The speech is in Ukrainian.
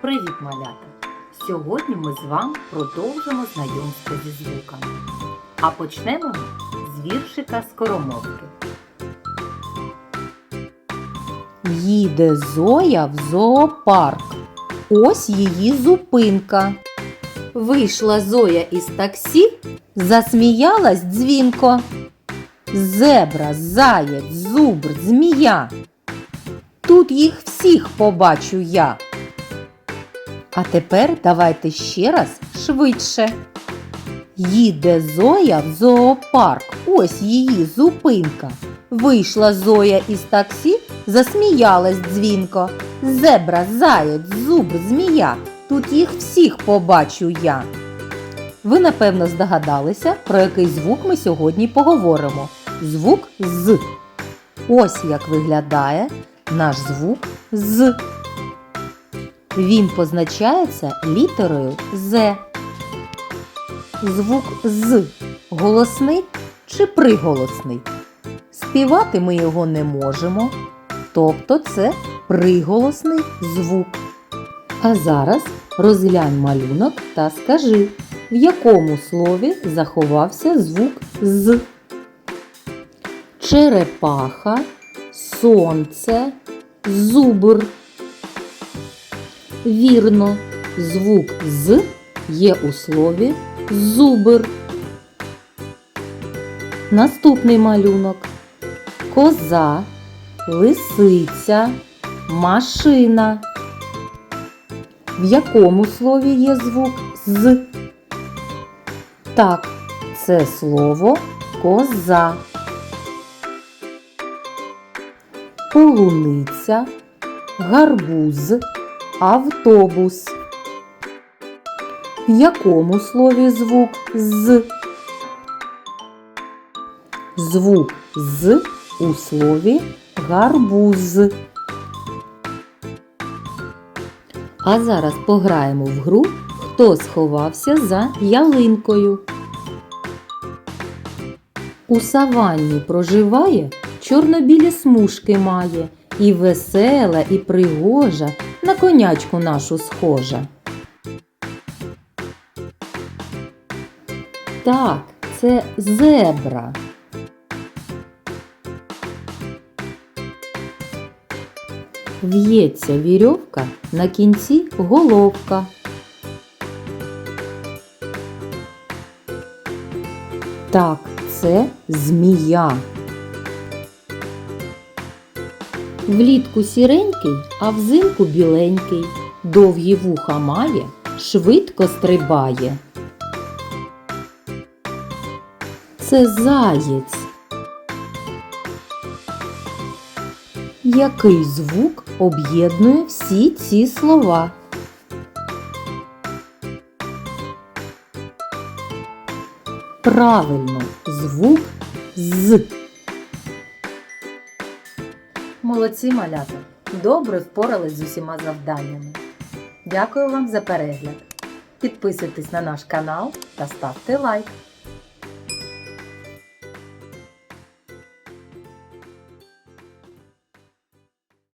Привіт, малята! Сьогодні ми з вами продовжимо знайомство зі звуками. А почнемо з віршика скоромовки. Їде Зоя в зоопарк. Ось її зупинка. Вийшла Зоя із таксі, засміялась дзвінко. Зебра, заєць, зубр, змія. Тут їх всіх побачу я. А тепер давайте ще раз швидше. Їде Зоя в зоопарк. Ось її зупинка. Вийшла Зоя із таксі, засміялась дзвінко. Зебра, заєць, зубр, змія. Тут їх всіх побачу я. Ви, напевно, здогадалися, про який звук ми сьогодні поговоримо. Звук з. Ось як виглядає наш звук з. Він позначається літерою З. Звук з голосний чи приголосний. Співати ми його не можемо, тобто це приголосний звук. А зараз розглянь малюнок та скажи, в якому слові заховався звук з. Черепаха, сонце, зубр. Вірно, звук з є у слові зубр. Наступний малюнок. Коза, лисиця, машина. В якому слові є звук з? Так, це слово коза. Полуниця, гарбуз, автобус. В якому слові звук з? Звук з у слові гарбуз. А зараз пограємо в гру Хто сховався за ялинкою. У саванні проживає, чорно-білі смужки має, і весела, і пригожа, на конячку нашу схожа. Так, це зебра. В'ється вірьовка, на кінці головка. Так, це змія. Влітку сіренький, а взимку біленький. Довгі вуха має, швидко стрибає. Це заєць. Який звук об'єднує всі ці слова? Правильно, звук з. Молодці малята! Добре впорались з усіма завданнями. Дякую вам за перегляд. Підписуйтесь на наш канал та ставте лайк.